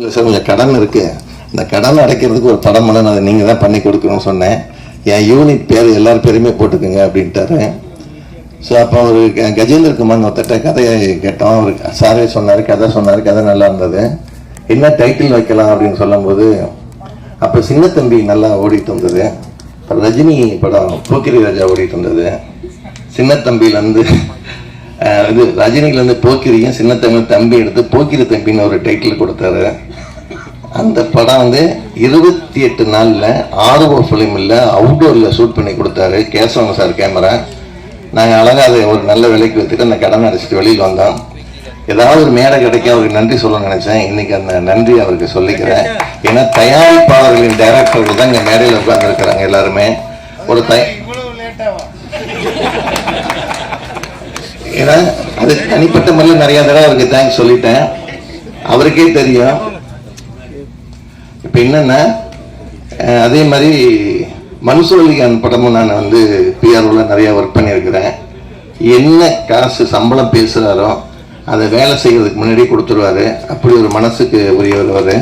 இல்லை சார் கொஞ்சம் கடன் இருக்குது இந்த கடன் அடைக்கிறதுக்கு ஒரு படம் பண்ண அதை நீங்கள் தான் பண்ணி கொடுக்கணும்னு சொன்னேன். என் யூனிட் பேர் எல்லார் பேருமே போட்டுக்கோங்க அப்படின்ட்டாரு. ஸோ அப்போ அவர் க- கஜேந்திர குமார் ஒருத்தட்ட கதையை கேட்டோம். அவர் சாரே சொன்னார் கதை சொன்னார் கதை நல்லா இருந்தது. என்ன டைட்டில் வைக்கலாம் அப்படின்னு சொல்லும்போது அப்போ சின்னத்தம்பி நல்லா ஓடிட்டு இருந்தது அப்புறம் ரஜினி படம் போக்கிரி ராஜா ஓடிட்டு இருந்தது சின்னத்தம்பியிலேருந்து இது ரஜினிலேருந்து போக்கிரியும் சின்னத்தம்பி தம்பி எடுத்து போக்கிரி தம்பின்னு ஒரு டைட்டில் கொடுத்தாரு. அந்த படம் வந்து இருபத்தி எட்டு நாளில் ஆர்வ ஃபிலிமில் அவுட்டோரில் ஷூட் பண்ணி கொடுத்தாரு. கேசவங்க சார் கேமரா நாங்கள் அழகாக அதை ஒரு நல்ல விலைக்கு வச்சுட்டு அந்த கடனை அடிச்சுட்டு வெளியில் வந்தோம். ஏதாவது ஒரு மேடை கிடைக்க அவருக்கு நன்றி சொல்ல நினைச்சேன். இன்னைக்கு அந்த நன்றி அவருக்கு சொல்லிக்கிறேன். ஏன்னா தயாரிப்பாளர்களின் டைரக்டர்கள் தான் இங்கே மேடையில் உட்காந்துருக்கிறாங்க எல்லாருமே. ஒரு தய ஏன்னா அது தனிப்பட்ட முறையில் நிறையா தடவை அவருக்கு தேங்க்ஸ் சொல்லிட்டேன். அவருக்கே தெரியும். இப்போ அதே மாதிரி மன்சூலிகான் படமும் நான் வந்து பிஆர்ஓவில் நிறையா ஒர்க் பண்ணியிருக்கிறேன். என்ன காசு சம்பளம் பேசுகிறாரோ அதை வேலை செய்கிறதுக்கு முன்னாடி கொடுத்துருவாரு. அப்படி ஒரு மனசுக்கு உரியவர்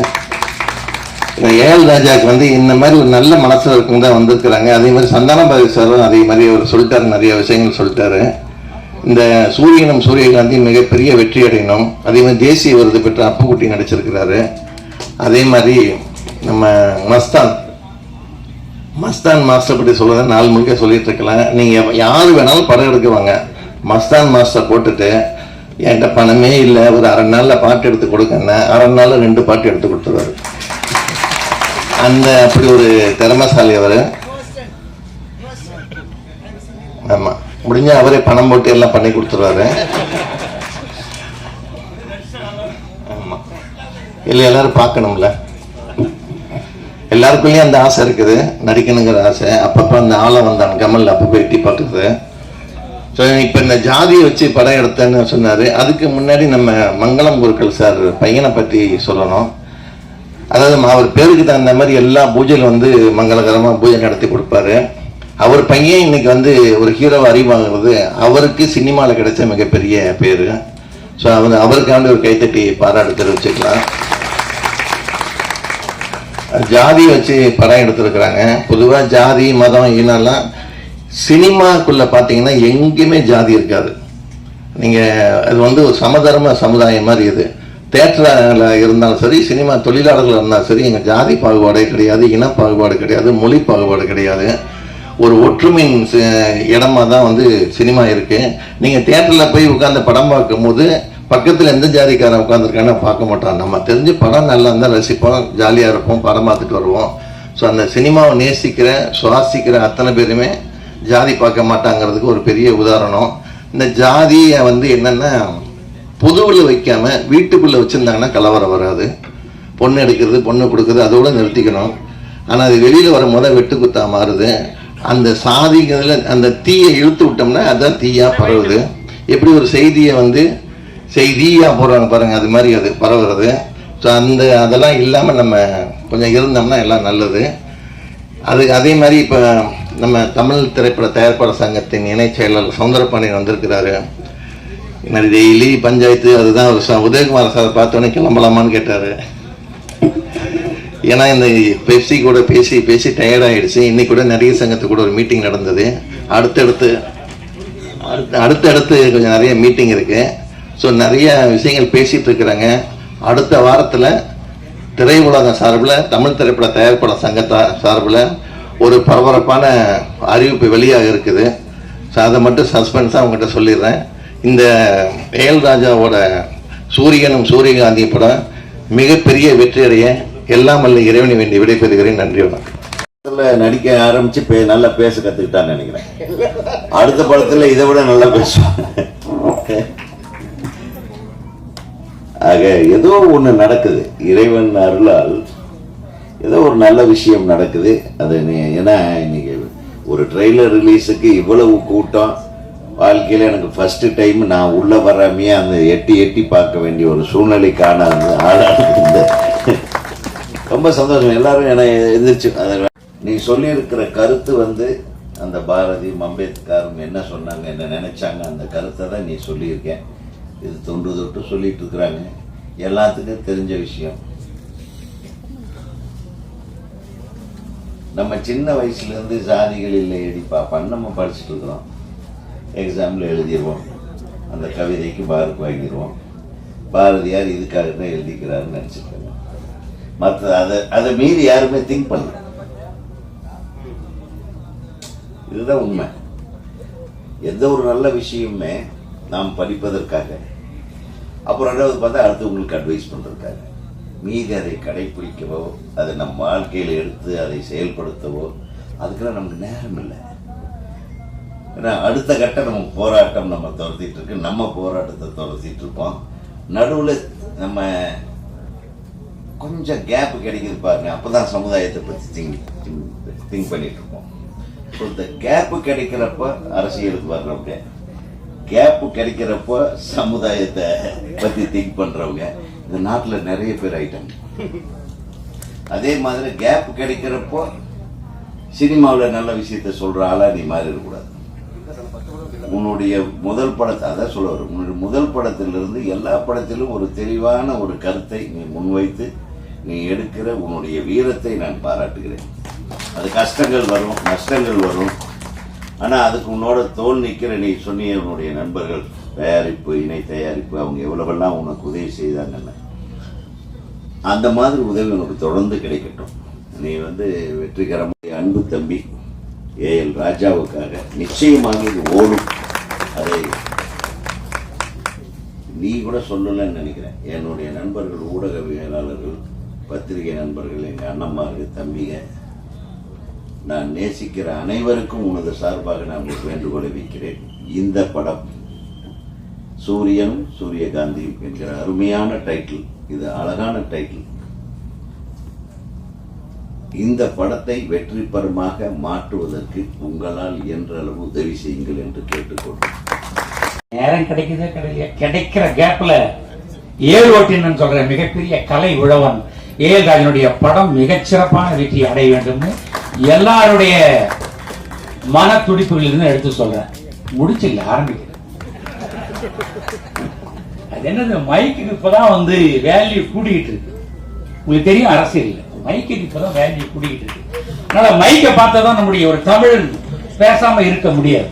ஏஎல் ராஜாவுக்கு வந்து இந்த மாதிரி ஒரு நல்ல மனசில் இருக்கவங்க தான் வந்திருக்கிறாங்க. அதே மாதிரி சந்தானம் பாதி சாரும் அதே மாதிரி அவர் சொல்லிட்டாரு நிறைய விஷயங்கள் சொல்லிட்டாரு. இந்த சூரியனும் சூரியகாந்தி மிகப்பெரிய வெற்றி அடையணும். அதே மாதிரி தேசிய விருது பெற்ற அப்புக்குட்டி நடிச்சிருக்கிறாரு. அதே மாதிரி நம்ம மஸ்தான். மஸ்தான் மாஸ்டர் பற்றி சொல்றத நாள் முழுக்க சொல்லிட்டு இருக்கலாம். நீங்கள் யார் வேணாலும் படம் எடுக்குவாங்க. மஸ்தான் மாஸ்டர் போட்டுட்டு என்கிட்ட பணமே இல்லை ஒரு அரை நாளில் பாட்டு எடுத்து கொடுக்கன்னா அரை நாளில் ரெண்டு பாட்டு எடுத்து கொடுத்துருவாரு. அந்த அப்படி ஒரு திறமைசாலி அவர். ஆமாம் முடிஞ்ச அவரே பணம் போட்டு எல்லாம் பண்ணி கொடுத்துருவாரு. ஆமாம் இல்லை எல்லாரும் பார்க்கணும்ல. எல்லாருக்குள்ளேயும் அந்த ஆசை இருக்குது. நடிக்கணுங்கிற ஆசை. அப்பப்போ அந்த ஆளை வந்தான் கமல் அப்பப்போ எட்டி பார்க்குறது. ஸோ இப்போ இந்த ஜாதியை வச்சு படம் எடுத்தேன்னு சொன்னார். அதுக்கு முன்னாடி நம்ம மங்களம் குருக்கள் சார் பையனை பற்றி சொல்லணும். அதாவது அவர் பேருக்கு தகுந்த மாதிரி எல்லா பூஜையிலும் வந்து மங்களகரமாக பூஜை நடத்தி கொடுப்பாரு. அவர் பையன் இன்னைக்கு வந்து ஒரு ஹீரோவை அறிவாங்கிறது அவருக்கு சினிமாவில் கிடைச்ச மிகப்பெரிய பேர். ஸோ அவர் அவருக்காண்டி ஒரு கைத்தட்டி பாராட்டு தெரிவிச்சுக்கலாம். ஜாதி வச்சு படம் எடுத்திருக்கிறாங்க. பொதுவாக ஜாதி மதம் இனம்லாம் சினிமாக்குள்ளே பார்த்தீங்கன்னா எங்கேயுமே ஜாதி இருக்காது. நீங்கள் அது வந்து ஒரு சமதர்ம சமுதாயம் மாதிரி இது. தேட்டரில் இருந்தாலும் சரி சினிமா தொழிலாளர்கள் இருந்தாலும் சரி எங்கள் ஜாதி பாகுபாடே கிடையாது இன பாகுபாடு கிடையாது மொழி பாகுபாடு கிடையாது. ஒரு ஒற்றுமையின் சி- இடமா தான் வந்து சினிமா இருக்குது நீங்கள் தேட்டரில் போய் உட்காந்து படம் பார்க்கும்போது பக்கத்தில் எந்த ஜாதிக்காரன் உட்காந்துருக்கான்னு பார்க்க மாட்டான். நம்ம தெரிஞ்சு படம் நல்லா இருந்தால் ரசிப்போம் ஜாலியாக இருப்போம் படம் பார்த்துட்டு வருவோம். ஸோ அந்த சினிமாவை நேசிக்கிற சுவாசிக்கிற அத்தனை பேருமே ஜாதி பார்க்க மாட்டாங்கிறதுக்கு ஒரு பெரிய உதாரணம். இந்த ஜாதியை வந்து என்னென்னா பொதுவில் வைக்காமல் வீட்டுக்குள்ளே வச்சிருந்தாங்கன்னா கலவரம் வராது. பொண்ணு எடுக்கிறது பொண்ணு கொடுக்குறது அதோட நிறுத்திக்கணும். ஆனால் அது வெளியில் வரும்போது வெட்டு குத்தா மாறுது. அந்த சாதிங்கிறதுல அந்த தீயை இழுத்து விட்டோம்னா அதுதான் தீயாக பரவுது. எப்படி ஒரு செய்தியை வந்து செய்தியாக போடுறாங்க பாருங்கள் அது மாதிரி அது பரவுறது. ஸோ அந்த அதெல்லாம் இல்லாமல் நம்ம கொஞ்சம் இருந்தோம்னா எல்லாம் நல்லது. அது அதே மாதிரி இப்போ நம்ம தமிழ் திரைப்பட தயாரிப்பாளர் சங்கத்தின் இணைச் செயலாளர் சவுந்தரபாண்டியன் வந்திருக்கிறாரு. இது மாதிரி டெய்லி பஞ்சாயத்து அதுதான் ஒரு ச- உதயகுமார் சார் பார்த்தோன்னே கிளம்பலாமான்னு கேட்டார். ஏன்னா இந்த பெப்சி கூட பேசி பேசி டயர்ட் இன்றைக்கி கூட நடிகர் சங்கத்து கூட ஒரு மீட்டிங் நடந்தது. அடுத்தடுத்து அடுத்து அடுத்தடுத்து கொஞ்சம் நிறைய மீட்டிங் இருக்குது ஸோ நிறைய விஷயங்கள் பேசிகிட்டு இருக்கிறாங்க. அடுத்த வாரத்தில் திரையுலகம் சார்பில் தமிழ் திரைப்பட தயாரிப்பாளர் சங்கத்தா சார்பில் ஒரு பரபரப்பான அறிவிப்பு வெளியாக இருக்குது. ஸோ அதை மட்டும் சஸ்பென்ஸாக அவங்ககிட்ட சொல்லிடுறேன். இந்த ஏஎல் ராஜாவோட சூரியனும் சூரியகாந்தி படம் மிகப்பெரிய வெற்றியடைய எல்லாம் அல்ல இறைவனை வேண்டி விடைபெறுகிறேன். நன்றி வணக்கம். நடிக்க ஆரம்பிச்சு பே- நல்லா பேச கத்துக்கிட்டான்னு நினைக்கிறேன். அடுத்த படத்துல இதை விட நல்லா பேசுவான் ஆக ஏதோ ஒன்று நடக்குது. இறைவன் அருளால் ஏதோ ஒரு நல்ல விஷயம் நடக்குது. அது நீ- ஏன்னா இன்னைக்கு ஒரு ட்ரெய்லர் ரிலீஸுக்கு இவ்வளவு கூட்டம். வாழ்க்கையில் எனக்கு ஃபஸ்ட்டு டைம் நான் உள்ளே வராமையே அந்த எட்டி எட்டி பார்க்க வேண்டிய ஒரு சூழ்நிலைக்கான அந்த ஆளாக இருந்த ரொம்ப சந்தோஷம். எல்லாரும் என்னை எந்திரிச்சு அதை நீ சொல்லியிருக்கிற கருத்து வந்து அந்த பாரதி அம்பேத்கரும் என்ன சொன்னாங்க என்ன நினைச்சாங்க அந்த கருத்தை தான் நீ சொல்லியிருக்கேன் இது தொன்று தொட்டு சொல்லிட்டு இருக்கிறாங்க எல்லாத்துக்கும் தெரிஞ்ச விஷயம். நம்ம சின்ன வயசுலேருந்து சாதிகள் இல்லை அடிப்பாப்பான்னு நம்ம படிச்சுட்டு இருக்கிறோம் எக்ஸாமில் எழுதிடுவோம் அந்த கவிதைக்கு பாருக்கு வாங்கிடுவோம் பாரதியார் இதுக்காக தான் எழுதிக்கிறாருன்னு நினச்சிருக்காங்க மற்ற அதை அதை மீறி யாருமே திங்க் பண்ணல. இதுதான் உண்மை. எந்த ஒரு நல்ல விஷயமே நாம் படிப்பதற்காக. அப்புறம் ரெண்டாவது பார்த்தா அடுத்தவங்களுக்கு அட்வைஸ் பண்ணுறதுக்காக மீதி அதை கடைப்பிடிக்கவோ அதை நம் வாழ்க்கையில் எடுத்து அதை செயல்படுத்தவோ அதுக்கெல்லாம் நமக்கு நேரம் இல்லை. ஏன்னா அடுத்த கட்டம் நம்ம போராட்டம் நம்ம துரத்திட்டு இருக்கு. நம்ம போராட்டத்தை துரத்திட்டு இருப்போம். நடுவில் நம்ம கொஞ்சம் கேப் கிடைக்குது பாருங்க. அப்பதான் சமுதாயத்தை பற்றி திங்க் திங்க் பண்ணிட்டு இருப்போம். ஸோ இந்த கேப்பு கிடைக்கிறப்ப அரசியலுக்கு வர்றவங்க கேப் கிடைக்கிறப்ப சமுதாயத்தை பற்றி திங்க் பண்றவங்க. இந்த நாட்டில் நிறைய பேர் ஆயிட்டாங்க. அதே மாதிரி கேப் கிடைக்கிறப்போ சினிமாவில் நல்ல விஷயத்த சொல்ற ஆளா நீ மாதிரி இருக்கக்கூடாது. உன்னுடைய முதல் படத்தை அதான் சொல்ல வரும் உன்னுடைய முதல் படத்திலிருந்து எல்லா படத்திலும் ஒரு தெளிவான ஒரு கருத்தை நீ முன்வைத்து நீ எடுக்கிற உன்னுடைய வீரத்தை நான் பாராட்டுகிறேன். அது கஷ்டங்கள் வரும் நஷ்டங்கள் வரும். ஆனால் அதுக்கு உன்னோட தோல் நிற்கிற நீ சொன்னிய உன்னுடைய நண்பர்கள் தயாரிப்பு இணை தயாரிப்பு அவங்க எவ்வளவெல்லாம் உனக்கு உதவி செய்தாங்கன்னு. அந்த மாதிரி உதவி உனக்கு தொடர்ந்து கிடைக்கட்டும். நீ வந்து வெற்றிகரமாக அன்பு தம்பி ஏஎல் ராஜாவுக்காக நிச்சயமாக இது ஓடும். அதை நீ கூட சொல்லலன்னு நினைக்கிறேன். என்னுடைய நண்பர்கள் ஊடகவியலாளர்கள் பத்திரிகை நண்பர்கள் எங்கள் அண்ணம்மார்கள் தம்பிங்க நான் நேசிக்கிற அனைவருக்கும் உனது சார்பாக நான் உங்களுக்கு வேண்டுகோளை வைக்கிறேன் இந்த படம் சூரியனும் சூரியகாந்தியும் என்கிற அருமையான டைட்டில் இது அழகான டைட்டில் இந்த படத்தை வெற்றி பெறமாக மாற்றுவதற்கு உங்களால் என்ற அளவு உதவி செய்யுங்கள் என்று கேட்டுக்கொள்கிறேன். நேரம் கிடைக்குதே கிடைக்கல கிடைக்கிற கேப்ல ஏழு ஓட்டினு சொல்ற மிகப்பெரிய கலை உழவன். ஏழு ராஜனுடைய படம் மிகச்சிறப்பான வெற்றி அடைய வேண்டும். எல்லாருடைய மன துடிப்புகளிலிருந்து எடுத்து சொல்றேன். முடிச்சில்ல ஆரம்பிக்கிறேன். அது என்னது மைக்கு இப்பதான் வந்து வேல்யூ கூடிக்கிட்டு இருக்கு. உங்களுக்கு தெரியும் அரசியல் மைக்கு இப்பதான் வேல்யூ கூடிக்கிட்டு இருக்கு. அதனால மைக்கை பார்த்தா நம்முடைய ஒரு தமிழன் பேசாம இருக்க முடியாது.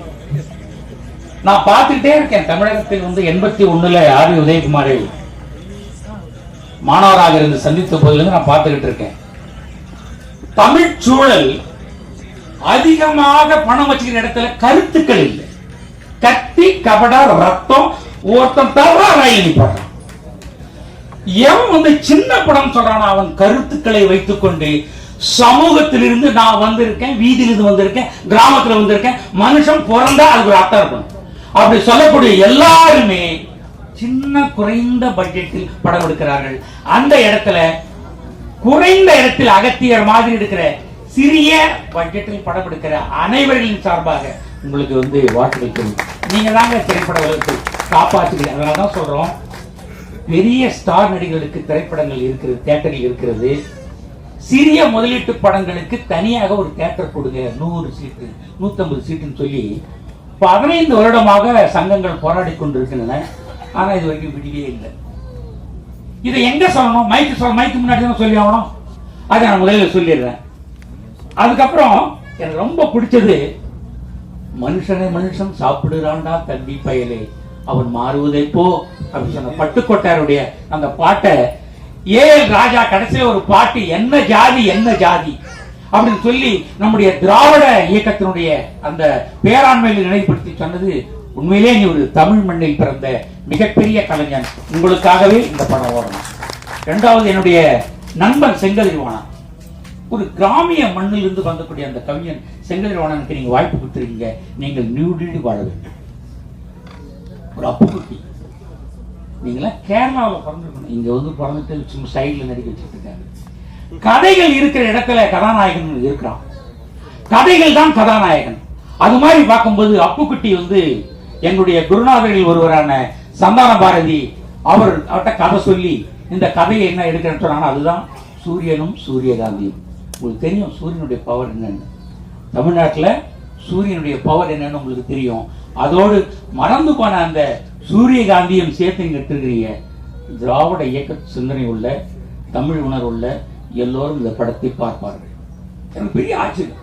நான் பார்த்துக்கிட்டே இருக்கேன். தமிழகத்தில் வந்து எண்பத்தி ஒண்ணுல ஆர் உதயகுமாரை மாணவராக இருந்து சந்தித்த போதிலிருந்து நான் பார்த்துக்கிட்டு இருக்கேன். தமிழ் சூழல் அதிகமாக பணம் வச்சுக்கிற இடத்துல கருத்துக்கள் இல்லை. கத்தி கபடா ரத்தம் ஒருத்தன் தவறா ரயில் போடுறான் எவன் வந்து சின்ன படம் சொல்றான் அவன் கருத்துக்களை வைத்துக்கொண்டு சமூகத்திலிருந்து நான் வந்திருக்கேன் வீதியிலிருந்து வந்திருக்கேன் கிராமத்துல வந்திருக்கேன் மனுஷன் பிறந்தா அதுக்கு ஒரு அர்த்தம் இருக்கணும். அப்படி சொல்லக்கூடிய எல்லாருமே சின்ன குறைந்த பட்ஜெட்டில் படம் எடுக்கிறார்கள். அந்த இடத்துல குறைந்த இடத்தில் அகத்தியர் மாதிரி இருக்கிற சிறிய பட்ஜெட்டில் படம் எடுக்கிற அனைவர்களின் சார்பாக உங்களுக்கு வந்து வாழ்த்துக்கள். தெரியும் நீங்க தாங்க திரைப்பட உலகத்தை காப்பாற்றுகிறீங்க அதனால தான் சொல்றோம். பெரிய ஸ்டார் நடிகர்களுக்கு திரைப்படங்கள் இருக்கிறது தேட்டரில் இருக்கிறது. சிறிய முதலீட்டு படங்களுக்கு தனியாக ஒரு தேட்டர் கொடுங்க. நூறு சீட்டு நூத்தம்பது சீட்டுன்னு சொல்லி பதினைந்து வருடமாக சங்கங்கள் போராடி கொண்டிருக்கின்றன. ஆனா இது வரைக்கும் விடியே இல்லை. இதை எங்க சொல்லணும்? மைக்கு சொல்ல மைக்கு முன்னாடி தான் சொல்லி ஆகணும்? அதை நான் முதலில் சொல்லிடுறேன். அதுக்கப்புறம் எனக்கு ரொம்ப பிடிச்சது மனுஷனை மனுஷன் சாப்பிடுறான்டா தம்பி பயலே. அவன் மாறுவதை போ அப்படின்னு சொன்ன பட்டுக்கோட்டாருடைய அந்த பாட்டை ஏஎல் ராஜா கடைசியில் ஒரு பாட்டு என்ன ஜாதி என்ன ஜாதி? அப்படின்னு சொல்லி நம்முடைய திராவிட இயக்கத்தினுடைய அந்த பேராண்மையில் நினைவுபடுத்தி சொன்னது உண்மையிலே நீ ஒரு தமிழ் மண்ணில் பிறந்த மிகப்பெரிய கலைஞன். உங்களுக்காகவே இந்த படம் ஓடணும். ரெண்டாவது என்னுடைய நண்பன் செங்கதிர்வாணன் ஒரு கிராமிய மண்ணில் இருந்து வந்தக்கூடிய அந்த கவிஞன் செங்கதிர்வாணனுக்கு நீங்க வாய்ப்பு கொடுத்துருக்கீங்க. நீங்கள் நியூடிலி வாழ வேண்டும். ஒரு அப்பு குட்டி நீங்களாம் கேரளாவில் பிறந்திருக்கணும். இங்க வந்து பிறந்துட்டு சும்மா சைடில் நடிக்க வச்சுருக்காங்க கதைகள் இருக்கிற இடத்துல கதாநாயகன் இருக்கிறான். கதைகள் தான் கதாநாயகன். அது மாதிரி பார்க்கும்போது அப்புக்குட்டி வந்து எங்களுடைய குருநாதர்கள் ஒருவரான சந்தான பாரதி அவர் அவர்கிட்ட கதை சொல்லி இந்த கதையை என்ன எடுக்கிறேன்னு சொன்னாங்க அதுதான் சூரியனும் சூரியகாந்தியும். உங்களுக்கு தெரியும் சூரியனுடைய பவர் என்னன்னு. தமிழ்நாட்டில் சூரியனுடைய பவர் என்னன்னு உங்களுக்கு தெரியும். அதோடு மறந்து போன அந்த சூரியகாந்தியும் சேர்த்து நீங்க எடுத்துருக்கிறீங்க. திராவிட இயக்க சிந்தனை உள்ள தமிழ் உணர்வுள்ள எல்லோரும் இந்த படத்தை பார்ப்பார்கள். எனக்கு பெரிய ஆச்சரியம்.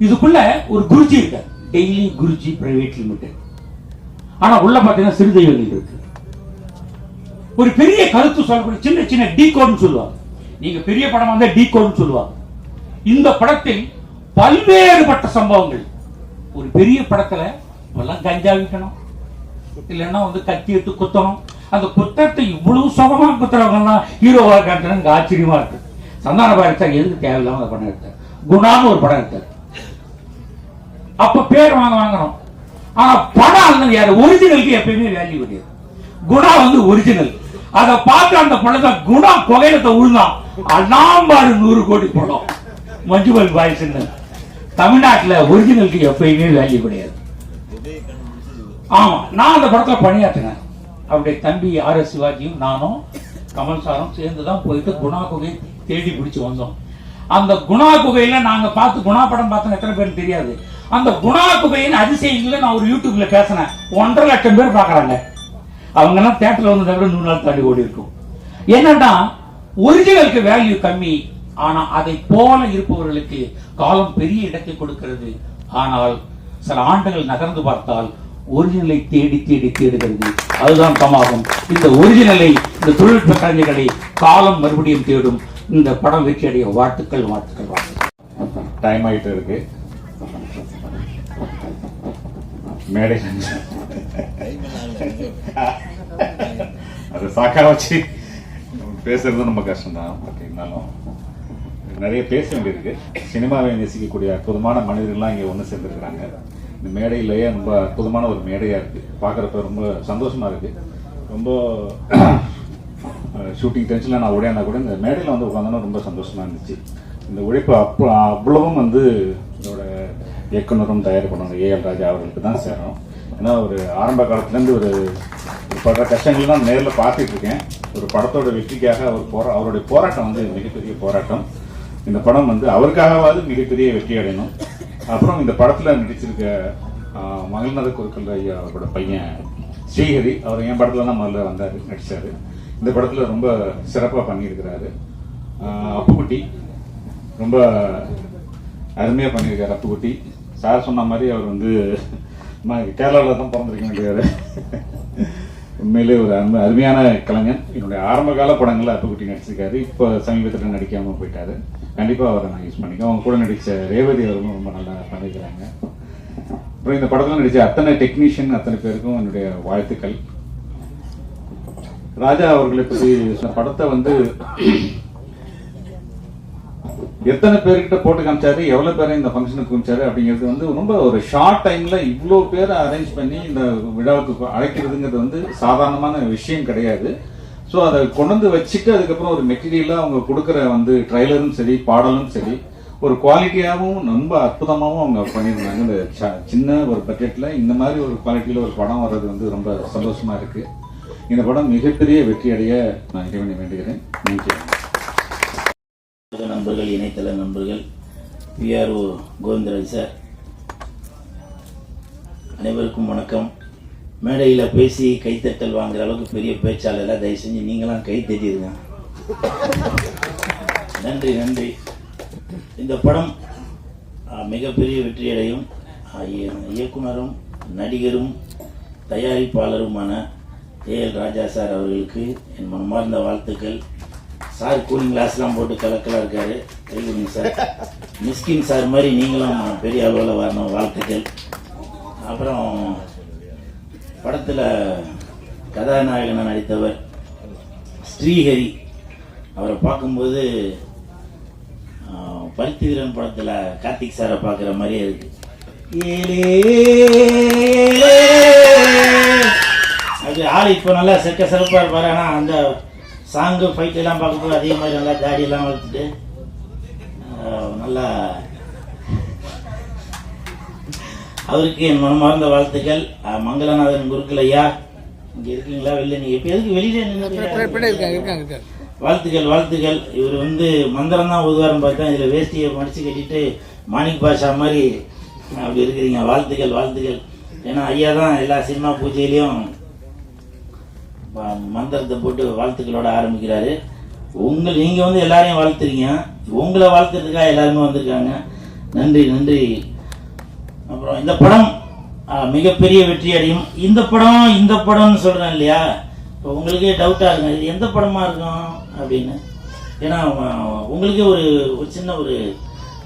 இதுக்குள்ள ஒரு குருஜி இருக்கார். Daily Guruji private limited. ஆனா உள்ள பாத்தீங்கன்னா சிறு தெய்வங்கள் இருக்கு. ஒரு பெரிய கருத்து சொல்லக்கூடிய சின்ன சின்ன டீ கோட்னு சொல்லுவாங்க. நீங்க பெரிய படம் வந்தா டீ கோட்னு சொல்லுவாங்க. இந்த படத்தில் பல்வேறுபட்ட சம்பவங்கள். ஒரு பெரிய படத்துல இப்பெல்லாம் கஞ்சா விற்கணும் இல்லைன்னா வந்து கத்தி எடுத்து குத்தணும். அந்த குத்தத்தை இவ்வளவு சுகமா குத்துறவங்கலாம் ஹீரோவா காட்டுறாங்க ஆச்சரியமா இருக்கு. சந்தான பாரத்தார் எதுக்கு தேவையில்லாம அந்த படம் எடுத்தார்? குணான்னு ஒரு படம் எடுத்தார். அப்ப பேர் வாங்க வாங்கணும். ஆனா படம் அல்லது யாரு? ஒரிஜினலுக்கு எப்பயுமே வேல்யூ கிடையாது. குணா வந்து ஒரிஜினல். அதை பார்த்து அந்த படத்தை குணா புகையிலத்தை உழுந்தான் அண்ணாம்பாறு நூறு கோடி படம் மஞ்சுமல் பாய் சின்ன தமிழ்நாட்டில் ஒரிஜினலுக்கு எப்பயுமே வேல்யூ கிடையாது. ஆமா நான் அந்த படத்தில் பணியாற்றினேன். அவருடைய தம்பி ஆர் எஸ் சிவாஜியும் நானும் கமல் சாரும் சேர்ந்து தான் போயிட்டு குணா குகை தேடி பிடிச்சி வந்தோம். அந்த குணா குகையில நாங்க பார்த்து குணா படம் பார்த்தோம் எத்தனை பேருக்கு தெரியாது. அந்த குணா குகையின் அதிசயங்களை நான் ஒரு யூடியூப்ல பேசினேன். ஒன்றரை லட்சம் பேர் பாக்குறாங்க அவங்க எல்லாம் தேட்டர்ல வந்து விட நூறு நாள் தாண்டி ஓடி இருக்கும். என்னன்னா ஒரிஜினலுக்கு வேல்யூ கம்மி ஆனா அதை போல இருப்பவர்களுக்கு காலம் பெரிய இடத்தை கொடுக்கிறது. ஆனால் சில ஆண்டுகள் நகர்ந்து பார்த்தால் ஒரிஜினலை தேடி தேடி தேடுகிறது. அதுதான் சமாகும் இந்த ஒரிஜினலை இந்த தொழில்நுட்ப கலைஞர்களை காலம் மறுபடியும் தேடும். இந்த படம் வெற்றியடைய வாழ்த்துக்கள் வாழ்த்துக்கள் வாழ்த்துக்கள். டைம் ஆகிட்டு இருக்கு. மேடை. அது சாக்கா வச்சு பேசுறது ரொம்ப கஷ்டம்தான். பட் இருந்தாலும் நிறைய பேச வேண்டியிருக்கு. சினிமாவை நேசிக்கக்கூடிய அற்புதமான மனிதர்கள்லாம் இங்கே ஒன்று சேர்ந்துருக்குறாங்க. இந்த மேடையிலேயே ரொம்ப அற்புதமான ஒரு மேடையாக இருக்குது பார்க்குறப்ப ரொம்ப சந்தோஷமாக இருக்குது ரொம்ப ஷூட்டிங் டென்ஷனில் நான் ஓடியானா கூட இந்த மேடையில் வந்து உட்காந்தோன்னா ரொம்ப சந்தோஷமாக இருந்துச்சு. இந்த உழைப்பு அப்போ அவ்வளவும் வந்து இதோட இயக்குனரும் தயாரிப்பாளரும் ஏஎல் ராஜா அவர்களுக்கு தான் சேரும் ஏன்னா ஒரு ஆரம்ப காலத்துலேருந்து ஒரு படுற கஷ்டங்கள் தான் நேரில் பார்த்துட்டு இருக்கேன். ஒரு படத்தோட வெற்றிக்காக அவர் போரா அவருடைய போராட்டம் வந்து மிகப்பெரிய போராட்டம். இந்த படம் வந்து அவருக்காகவாது மிகப்பெரிய வெற்றி அடையணும். அப்புறம் இந்த படத்தில் நடிச்சிருக்க ஆஹ், மகிழ்நத குருக்கள் ஐயா அவரோட பையன் ஸ்ரீஹரி அவர் என் படத்துல தான் முதல்ல வந்தார் நடித்தார் இந்த படத்தில் ரொம்ப சிறப்பாக பண்ணியிருக்கிறாரு. அப்புக்குட்டி ரொம்ப அருமையாக பண்ணியிருக்காரு அப்புக்குட்டி சார் சொன்ன மாதிரி அவர் வந்து கேரளாவில் தான் பிறந்திருக்க வேண்டியவர் உண்மையிலே ஒரு அருமை அருமையான கலைஞன். என்னுடைய ஆரம்ப கால படங்களில் அப்புக்குட்டி நடிச்சிருக்காரு. இப்போ சமீபத்தில் நடிக்காமல் போயிட்டாரு. கண்டிப்பாக அவரை நான் யூஸ் பண்ணிக்கோ அவங்க கூட நடித்த ரேவதி அவர்களும் ரொம்ப நல்லா பண்ணியிருக்கிறாங்க அப்புறம் இந்த படத்தில் நடித்த அத்தனை டெக்னீஷியன் அத்தனை பேருக்கும் என்னுடைய வாழ்த்துக்கள். ராஜா அவர்களை பற்றி இந்த படத்தை வந்து எத்தனை பேர்கிட்ட போட்டு காமிச்சாரு எவ்வளோ பேரை இந்த ஃபங்க்ஷனுக்கு காமிச்சாரு அப்படிங்கிறது வந்து ரொம்ப ஒரு ஷார்ட் டைமில் இவ்வளோ பேரை அரேஞ்ச் பண்ணி இந்த விழாவுக்கு அழைக்கிறதுங்கிறது வந்து சாதாரணமான விஷயம் கிடையாது. ஸோ அதை கொண்டு வந்து வச்சுட்டு அதுக்கப்புறம் ஒரு மெட்டீரியலாக அவங்க கொடுக்குற வந்து ட்ரைலரும் சரி பாடலும் சரி ஒரு குவாலிட்டியாகவும் ரொம்ப அற்புதமாகவும் அவங்க பண்ணியிருந்தாங்க. இந்த ச- சின்ன ஒரு பட்ஜெட்டில் இந்த மாதிரி ஒரு குவாலிட்டியில் ஒரு படம் வர்றது வந்து ரொம்ப சந்தோஷமாக இருக்குது இந்த படம் மிகப்பெரிய வெற்றி அடைய நான் இறைவனை வேண்டுகிறேன். நன்றி. நண்பர்கள் இணையதள நண்பர்கள் பிஆர்ஓ கோவிந்தராஜ் சார். அனைவருக்கும் வணக்கம். மேடையில் பேசி கைத்தட்டல் வாங்குற அளவுக்கு பெரிய பேச்சாளர் தயவு செஞ்சு நீங்களாம் கை தட்டிடுங்க நன்றி நன்றி. இந்த படம் மிகப்பெரிய வெற்றியடையும். இயக்குனரும் நடிகரும் தயாரிப்பாளருமான ஏஎல் ராஜா சார் அவர்களுக்கு என் மனமார்ந்த வாழ்த்துக்கள். சார் கூலிங் கிளாஸ்லாம் போட்டு கலக்கலாக இருக்காரு. கை கொடுங்க சார். மிஸ்கின் சார் மாதிரி நீங்களும் பெரிய அளவில் வரணும் வாழ்த்துக்கள். அப்புறம் படத்தில் கதாநாயகனாக நடித்தவர் ஸ்ரீஹரி. அவரை பார்க்கும்போது ஆஹ், பருத்திவீரன் படத்தில் கார்த்திக் சாரை பார்க்குற மாதிரியே இருக்கு. அது ஆள் இப்போ நல்லா செக்க சிறப்பாக இருப்பார் ஆனால் அந்த சாங்கு ஃபைட் எல்லாம் பார்க்கும்போது அதே மாதிரி நல்லா தாடியெல்லாம் வளர்த்துட்டு நல்லா அவருக்கு என் மனமார்ந்த வாழ்த்துக்கள். மங்களநாதன் குருக்கள் ஐயா இங்க இருக்கீங்களா? வெளில நீங்க இப்ப எதுக்கு வெளியில வாழ்த்துக்கள் வாழ்த்துக்கள். இவர் வந்து மந்திரம் தான் உதுவாரம் பார்த்தா இதுல வேஷ்டியை மடிச்சு கட்டிட்டு மாணிக் பாஷா மாதிரி அப்படி இருக்கிறீங்க. வாழ்த்துக்கள் வாழ்த்துக்கள். ஏன்னா ஐயா தான் எல்லா சினிமா பூஜையிலையும் மந்திரத்தை போட்டு வாழ்த்துக்களோட ஆரம்பிக்கிறாரு. உங்கள் நீங்கள் வந்து எல்லாரையும் வாழ்த்துறீங்க. உங்களை வாழ்த்துறதுக்காக எல்லாருமே வந்திருக்காங்க. நன்றி நன்றி. அப்புறம் இந்த படம் மிகப்பெரிய வெற்றி அடையும். இந்த படம் இந்த படம்னு சொல்கிறேன் இல்லையா? இப்போ உங்களுக்கே டவுட்டாக இருக்கும். இது எந்த படமாக இருக்கும் அப்படின்னு. ஏன்னா உங்களுக்கே ஒரு ஒரு சின்ன ஒரு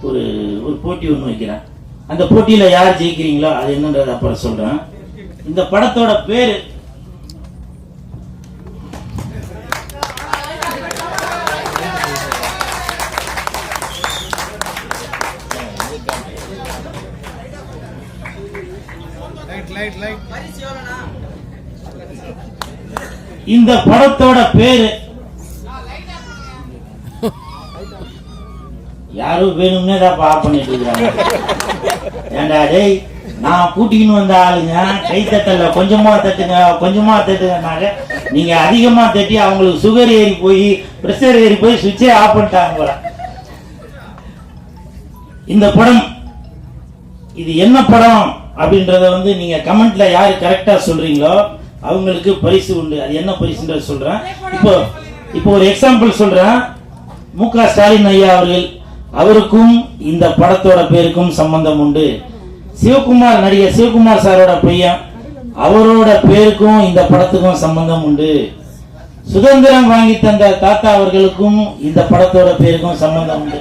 ஒரு ஒரு போட்டி ஒன்று வைக்கிறேன். அந்த போட்டியில் யார் ஜெயிக்கிறீங்களோ அது என்னன்றதை அப்புறம் சொல்கிறேன் இந்த படத்தோட பேர் இந்த படத்தோட பேரு. யாரும் வேணும்னே தான் ஆஃப் பண்ணிட்டு இருக்காங்க ஏண்டா டேய் நான் கூட்டிக்கின்னு வந்த ஆளுங்க கை தட்டல கொஞ்சமா தட்டுங்க கொஞ்சமா தட்டுங்கனாங்க நீங்க அதிகமா தட்டி அவங்களுக்கு சுகர் ஏறி போய் பிரஷர் ஏறி போய் சுவிட்சே ஆஃப் பண்ணிட்டாங்க போல. இந்த படம் இது என்ன படம்? அப்படின்றத வந்து நீங்க கமெண்ட்ல யாரு கரெக்டா சொல்றீங்களோ அவங்களுக்கு பரிசு உண்டு. அது என்ன பரிசுன்றது சொல்றேன். இப்போ இப்போ ஒரு எக்ஸாம்பிள் சொல்றேன். மு க ஸ்டாலின் ஐயா அவர்கள் அவருக்கும் இந்த படத்தோட பேருக்கும் சம்பந்தம் உண்டு. சிவகுமார் நடிகர் சிவகுமார் சாரோட பையன் அவரோட பேருக்கும் இந்த படத்துக்கும் சம்பந்தம் உண்டு. சுதந்திரம் வாங்கி தந்த தாத்தா அவர்களுக்கும் இந்த படத்தோட பேருக்கும் சம்பந்தம் உண்டு.